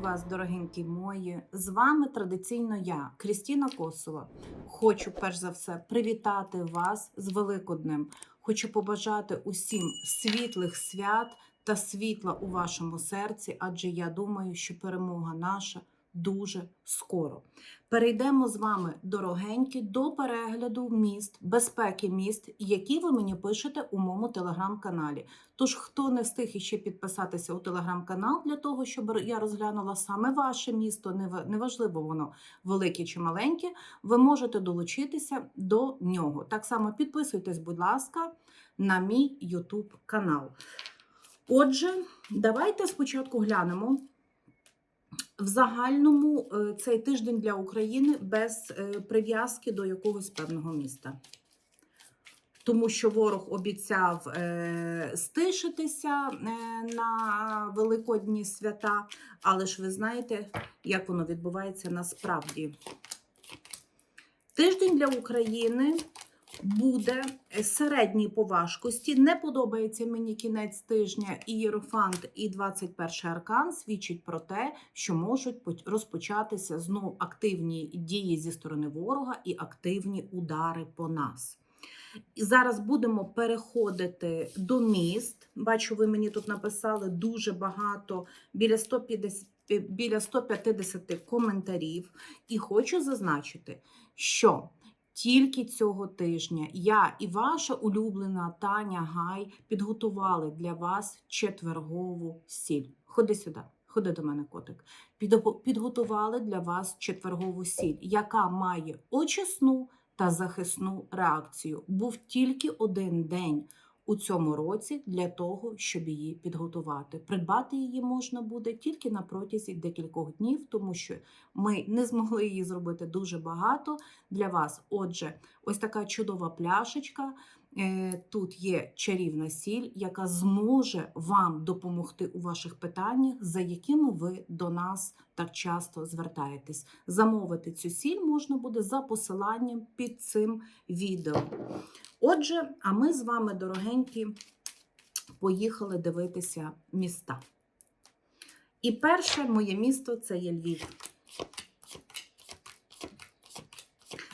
вас, дорогенькі мої! З вами традиційно я, Крістіна Косова. Хочу перш за все привітати вас з Великоднем. Хочу побажати усім світлих свят та світла у вашому серці, адже я думаю, що перемога наша дуже скоро. Перейдемо з вами, дорогенькі, до перегляду міст, безпеки міст, які ви мені пишете у моєму телеграм-каналі. Тож, хто не встиг іще підписатися у телеграм-канал для того, щоб я розглянула саме ваше місто, неважливо воно велике чи маленьке, ви можете долучитися до нього. Так само підписуйтесь, будь ласка, на мій YouTube канал. Отже, давайте спочатку глянемо. В загальному е, цей тиждень для України без е, прив'язки до якогось певного міста. Тому що ворог обіцяв е, стишитися е, на великодні свята, але ж ви знаєте, як воно відбувається насправді. Тиждень для України буде середній по важкості. Не подобається мені кінець тижня і Єрофант, і 21 аркан свідчить про те, що можуть розпочатися знов активні дії зі сторони ворога і активні удари по нас. І зараз будемо переходити до міст. Бачу, ви мені тут написали дуже багато, біля 150, біля 150 коментарів. І хочу зазначити, що тільки цього тижня я і ваша улюблена Таня Гай підготували для вас четвергову сіль. Ходи сюди. Ходи до мене, котик. Підготували для вас четвергову сіль, яка має очисну та захисну реакцію. Був тільки один день у цьому році для того, щоб її підготувати. Придбати її можна буде тільки на протязі декількох днів, тому що ми не змогли її зробити дуже багато для вас. Отже, ось така чудова пляшечка. Е, Тут є чарівна сіль, яка зможе вам допомогти у ваших питаннях, за якими ви до нас так часто звертаєтесь. Замовити цю сіль можна буде за посиланням під цим відео. Отже, а ми з вами, дорогенькі, поїхали дивитися міста. І перше моє місто це є Львів.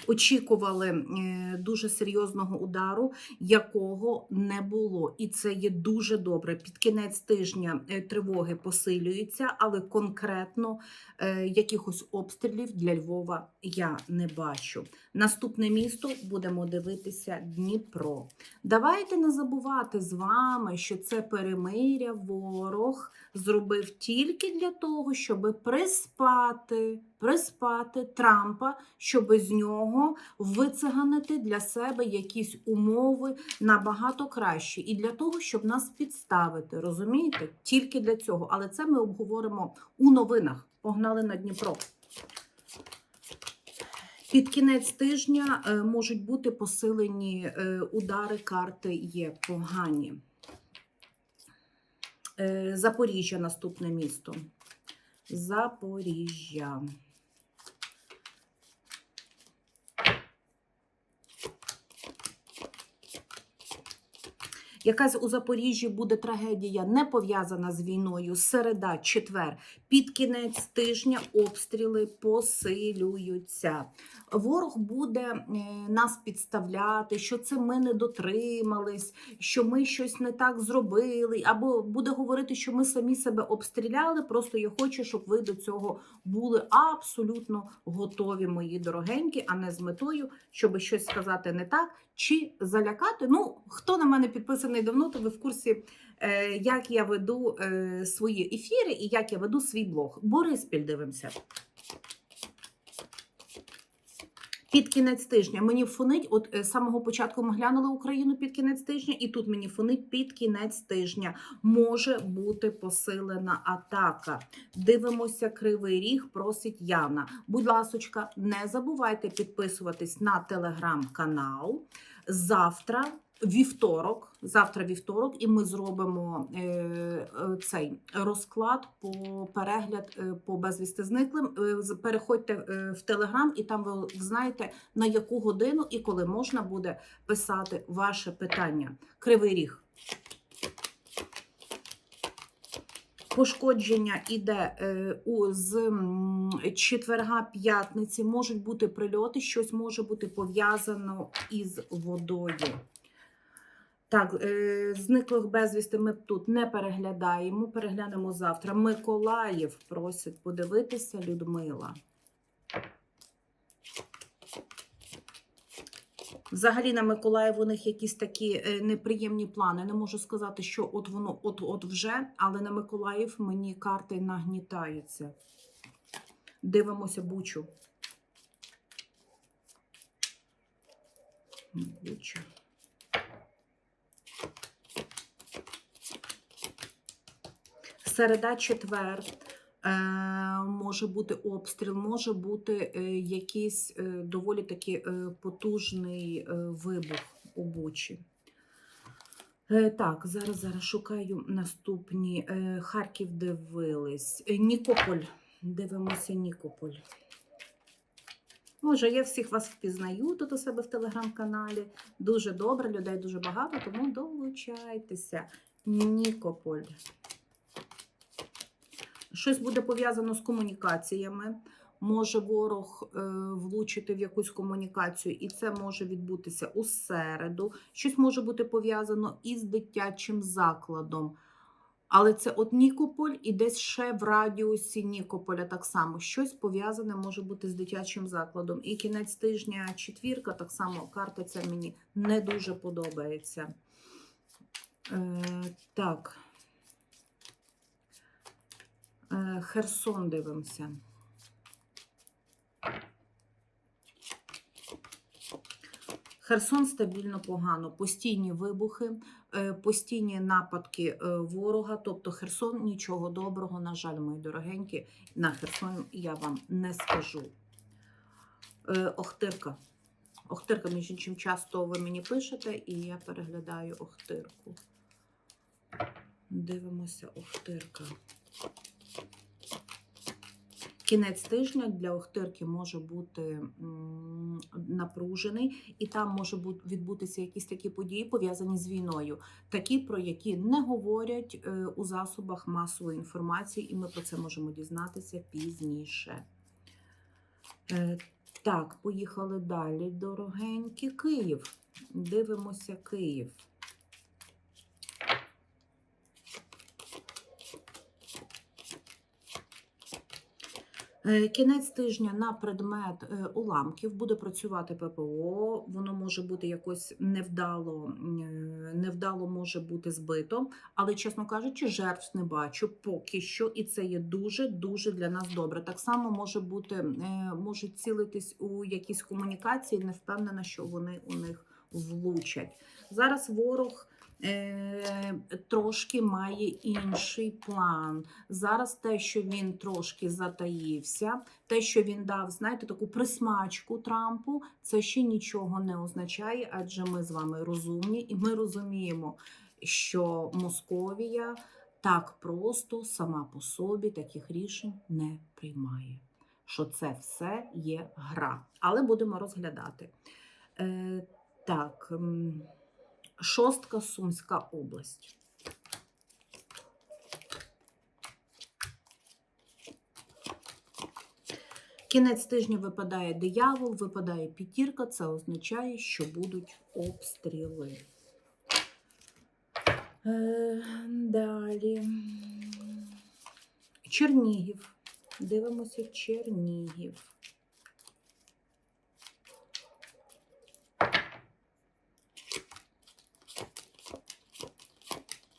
Очікували е, дуже серйозного удару, якого не було. І це є дуже добре. Під кінець тижня е, тривоги посилюються, але конкретно е, якихось обстрілів для Львова я не бачу. Наступне місто будемо дивитися Дніпро. Давайте не забувати з вами, що це перемиря ворог зробив тільки для того, щоб приспати, приспати Трампа, щоб з нього вициганити для себе якісь умови набагато кращі. І для того, щоб нас підставити, розумієте? Тільки для цього. Але це ми обговоримо у новинах. Погнали на Дніпро. Під кінець тижня е, можуть бути посилені е, удари, карти є погані. Е, Запоріжжя наступне місто. Запоріжжя. Якась у Запоріжжі буде трагедія не пов'язана з війною. Середа, четвер, під кінець тижня обстріли посилюються. Ворог буде е, нас підставляти, що це ми не дотримались, що ми щось не так зробили, або буде говорити, що ми самі себе обстріляли. Просто я хочу, щоб ви до цього були абсолютно готові, мої дорогенькі, а не з метою, щоб щось сказати не так чи залякати. Ну, хто на мене підписаний давно, то ви в курсі, е, як я веду е, свої ефіри і як я веду свій блог. Бориспіль дивимося. Під кінець тижня мені фонить, от е, з самого початку ми глянули Україну під кінець тижня, і тут мені фонить під кінець тижня. Може бути посилена атака. Дивимося кривий ріг, просить Яна. Будь ласочка, не забувайте підписуватись на телеграм-канал. Завтра. Вівторок, завтра вівторок, і ми зробимо е, е, цей розклад по перегляд е, по безвісти зниклим. Переходьте в Телеграм, і там ви знаєте на яку годину і коли можна буде писати ваше питання. Кривий ріг. Пошкодження іде з четверга п'ятниці, можуть бути прильоти, щось може бути пов'язано із водою. Так, е, зниклих безвісти ми тут не переглядаємо, переглянемо завтра. Миколаїв просить подивитися Людмила. Взагалі на Миколаїв у них якісь такі е, неприємні плани. Не можу сказати, що от воно от от вже, але на Миколаїв мені карти нагнітаються. Дивимося бучу. Бучу. Середа, четвер. Е, може бути обстріл, може бути е, якийсь е, доволі таки потужний вибух у Бучі. Так, зараз зараз шукаю наступні. Харків дивились. Нікополь. Дивимося Нікополь. Може, я всіх вас впізнаю тут у себе в телеграм-каналі. Дуже добре, людей дуже багато, тому долучайтеся. Нікополь. Щось буде пов'язано з комунікаціями. Може ворог е, влучити в якусь комунікацію, і це може відбутися у середу. Щось може бути пов'язано із дитячим закладом. Але це от Нікополь і десь ще в радіусі Нікополя так само. Щось пов'язане може бути з дитячим закладом. І кінець тижня четвірка, так само карта ця мені не дуже подобається. Е, так. Е, Херсон дивимося. Херсон стабільно погано. Постійні вибухи, е, постійні нападки е, ворога. Тобто Херсон нічого доброго, на жаль, мої дорогенькі, на Херсон я вам не скажу. Охтирка. Охтирка, між іншим, часто ви мені пишете, і я переглядаю Охтирку. Дивимося Охтирка. Кінець тижня для Охтирки може бути напружений, і там може відбутися якісь такі події, пов'язані з війною, такі, про які не говорять е, у засобах масової інформації, і ми про це можемо дізнатися пізніше. Е, Так, поїхали далі, дорогенькі. Київ. Дивимося Київ. Кінець тижня на предмет е, уламків буде працювати ППО. Воно може бути якось невдало, е, невдало може бути збито, але, чесно кажучи, жертв не бачу поки що, і це є дуже дуже для нас добре. Так само може бути, е, можуть цілитись у якісь комунікації. Не впевнена, що вони у них влучать. Зараз ворог. Е, Трошки має інший план. Зараз те, що він трошки затаївся, те, що він дав, знаєте, таку присмачку Трампу, це ще нічого не означає, адже ми з вами розумні, і ми розуміємо, що Московія так просто сама по собі таких рішень не приймає. Що це все є гра. Але будемо розглядати. Е, так, шостка Сумська область. Кінець тижня випадає диявол, випадає п'ятірка, це означає, що будуть обстріли. Е, далі. Чернігів. Дивимося Чернігів.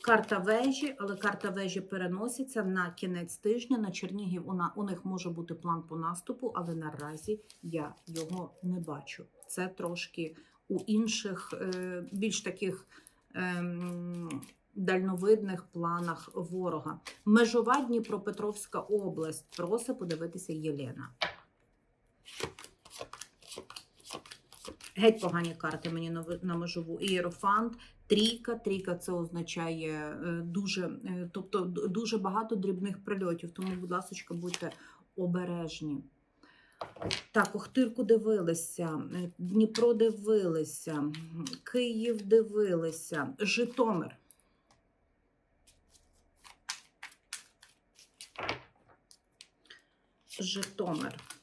Карта вежі, але карта вежі переноситься на кінець тижня. На Чернігів у, на, у них може бути план по наступу, але наразі я його не бачу. Це трошки у інших, е, більш таких ем, дальновидних планах ворога. Межова Дніпропетровська область. Просить подивитися Єлена. Геть погані карти мені на межову. Ієрофант, трійка. Трійка це означає е, дуже, е, тобто дуже багато дрібних прильотів. Тому, будь ласка, будьте обережні. Так, Охтирку дивилися, е, Дніпро дивилися, Київ дивилися, Житомир. Житомир.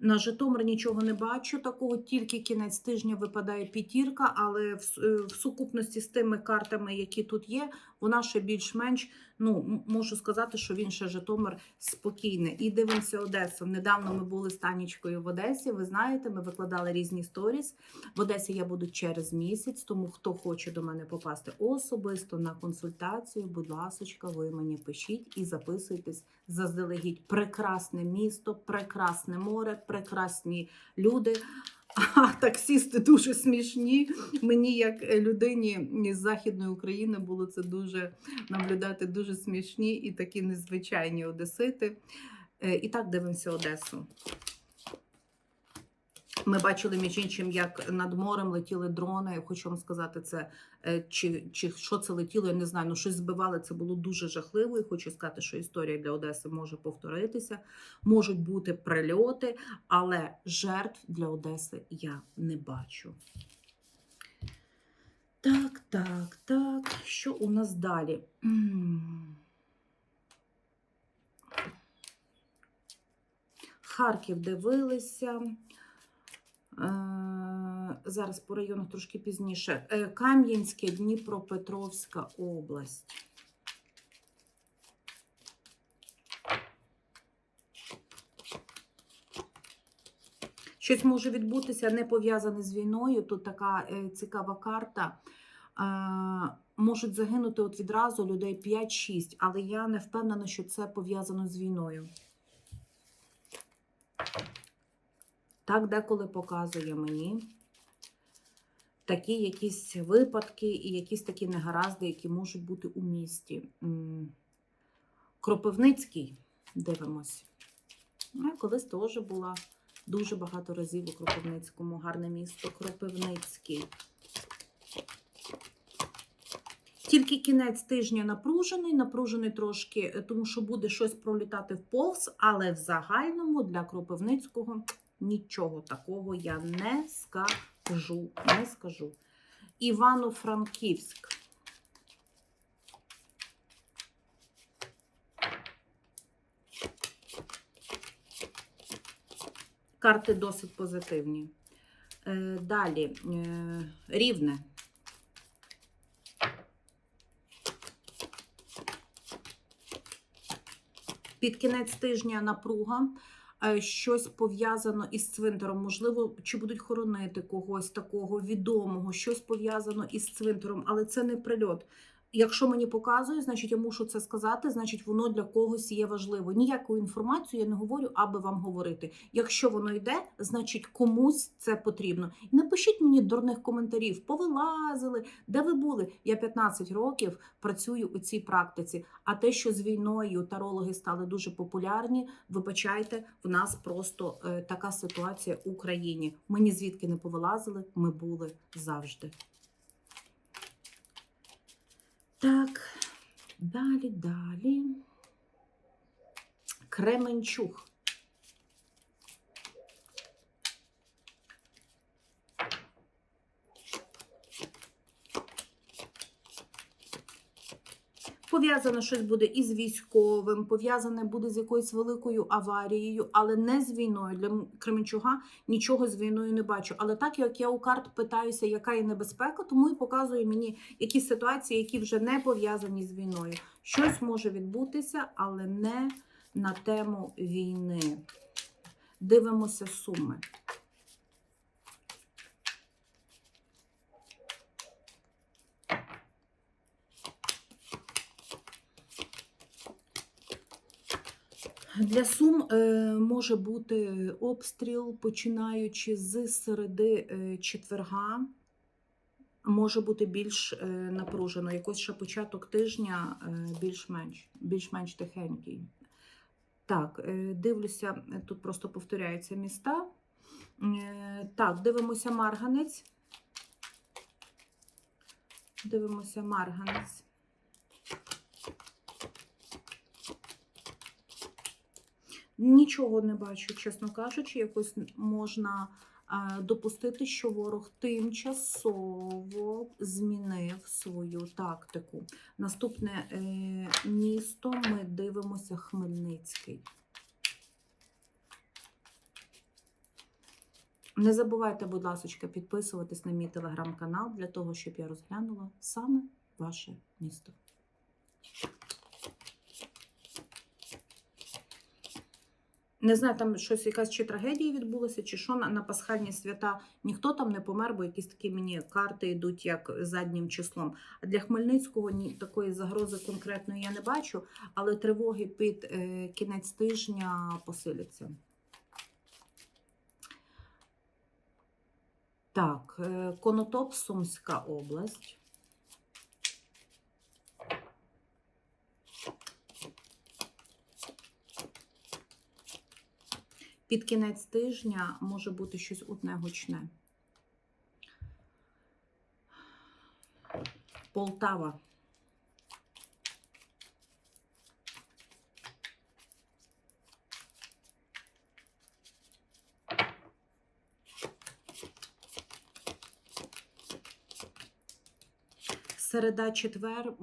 На Житомир нічого не бачу такого, тільки кінець тижня випадає п'ятірка, але в, е, в сукупності з тими картами, які тут є, вона ще більш-менш, ну, можу сказати, що він ще Житомир спокійний. І дивимося Одесу. Недавно ми були з Танічкою в Одесі. Ви знаєте, ми викладали різні сторіс. В Одесі я буду через місяць, тому хто хоче до мене попасти особисто на консультацію, будь ласочка, ви мені пишіть і записуйтесь заздалегідь. Прекрасне місто, прекрасне море, прекрасні люди. А таксісти дуже смішні. Мені, як е, людині з Західної України, було це дуже наблюдати дуже смішні і такі незвичайні одесити. Е, І так дивимося Одесу. Ми бачили між іншим, як над морем летіли дрони. Я хочу вам сказати, це е, чи, чи що це летіло, я не знаю. Ну щось збивали. Це було дуже жахливо. І хочу сказати, що історія для Одеси може повторитися. Можуть бути прильоти, але жертв для Одеси я не бачу. Так, так, так. Що у нас далі? Харків дивилися. Зараз по районах трошки пізніше. Е, Кам'янське, Дніпропетровська область. Щось може відбутися не пов'язане з війною. Тут така е, цікава карта. Е, можуть загинути от відразу людей 5-6, але я не впевнена, що це пов'язано з війною. Так деколи показує мені такі якісь випадки і якісь такі негаразди, які можуть бути у місті. Кропивницький, дивимось. Ну, Я колись теж була дуже багато разів у Кропивницькому. Гарне місто Кропивницький. Тільки кінець тижня напружений, напружений трошки, е, тому що буде щось пролітати в повз, але в загальному для Кропивницького нічого такого я не скажу. Не скажу. Івано-Франківськ. Карти досить позитивні. Е, Далі е, рівне. Під кінець тижня напруга. Е, Щось пов'язано із цвинтаром, можливо, чи будуть хоронити когось такого відомого, щось пов'язано із цвинтаром, але це не прильот. Якщо мені показують, значить я мушу це сказати, значить воно для когось є важливо. Ніяку інформацію я не говорю, аби вам говорити. Якщо воно йде, значить комусь це потрібно. Напишіть мені дурних коментарів, повилазили, де ви були. Я 15 років працюю у цій практиці. А те, що з війною тарологи стали дуже популярні, вибачайте, в нас просто е, така ситуація в Україні. Ми ні звідки не повилазили, ми були завжди. Так, далі, далі. Кременчуг. Пов'язане щось буде із військовим, пов'язане буде з якоюсь великою аварією, але не з війною. Для Кременчуга нічого з війною не бачу. Але так як я у карт питаюся, яка є небезпека, тому і показує мені якісь ситуації, які вже не пов'язані з війною. Щось може відбутися, але не на тему війни. Дивимося суми. Для Сум е, може бути обстріл, починаючи з середи е, четверга. Може бути більш е, напружено. Якось ще початок тижня більш-менш більш-менш тихенький. Так, дивлюся, тут просто повторяються міста. Так, дивимося Марганець. Дивимося Марганець. Нічого не бачу, чесно кажучи, якось можна е, допустити, що ворог тимчасово змінив свою тактику. Наступне е, місто ми дивимося Хмельницький. Не забувайте, будь ласка, підписуватись на мій телеграм-канал для того, щоб я розглянула саме ваше місто. Не знаю, там щось якась чи трагедія відбулася, чи що на, на пасхальні свята. Ніхто там не помер, бо якісь такі мені карти йдуть як заднім числом. А для Хмельницького ні такої загрози конкретної я не бачу, але тривоги під е, кінець тижня посиляться. Так, е, Конотоп, Сумська область. Під кінець тижня може бути щось одне гучне. Полтава. Середа, четвер е,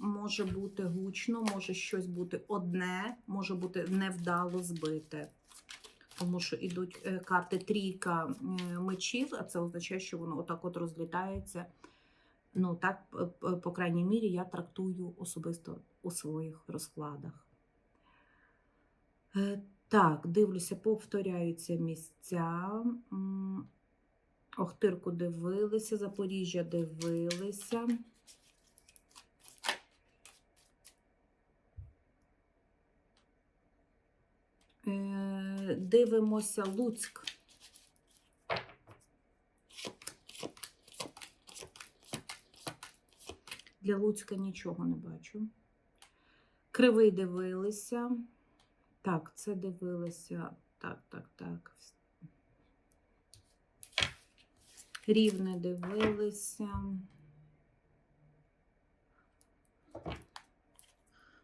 може бути гучно, може щось бути одне, може бути невдало збите. Тому що йдуть е, карти трійка е, мечів, а це означає, що воно отак от розлітається. Ну, так, по крайній мірі, я трактую особисто у своїх розкладах. Е, Так, дивлюся, повторяються місця. Охтирку дивилися, Запоріжжя дивилися. Е, Дивимося Луцьк. Для Луцька нічого не бачу. Кривий дивилися. Так, це дивилися. Так, так, так. Рівне дивилися.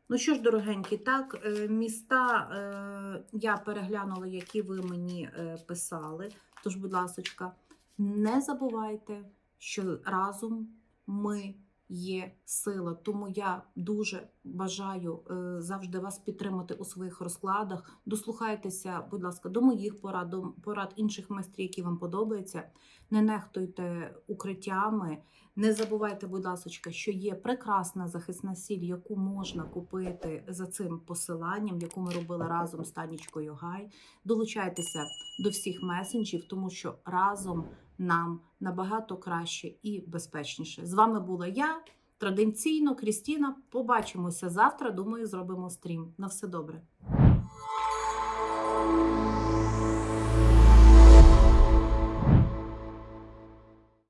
Ну що ж, дорогенькі, так, е, міста е, я переглянула, які ви мені е, писали. Тож, будь ласка, не забувайте, що разом ми є сила. Тому я дуже бажаю е, завжди вас підтримати у своїх розкладах. Дослухайтеся, будь ласка, до моїх порад, до порад інших майстрів, які вам подобаються. Не нехтуйте укриттями. Не забувайте, будь ласка, що є прекрасна захисна сіль, яку можна купити за цим посиланням, яку ми робили разом з Танічкою Гай. Долучайтеся до всіх месенджів, тому що разом нам набагато краще і безпечніше. З вами була я, традиційно Крістіна. Побачимося завтра. Думаю, зробимо стрім. На все добре.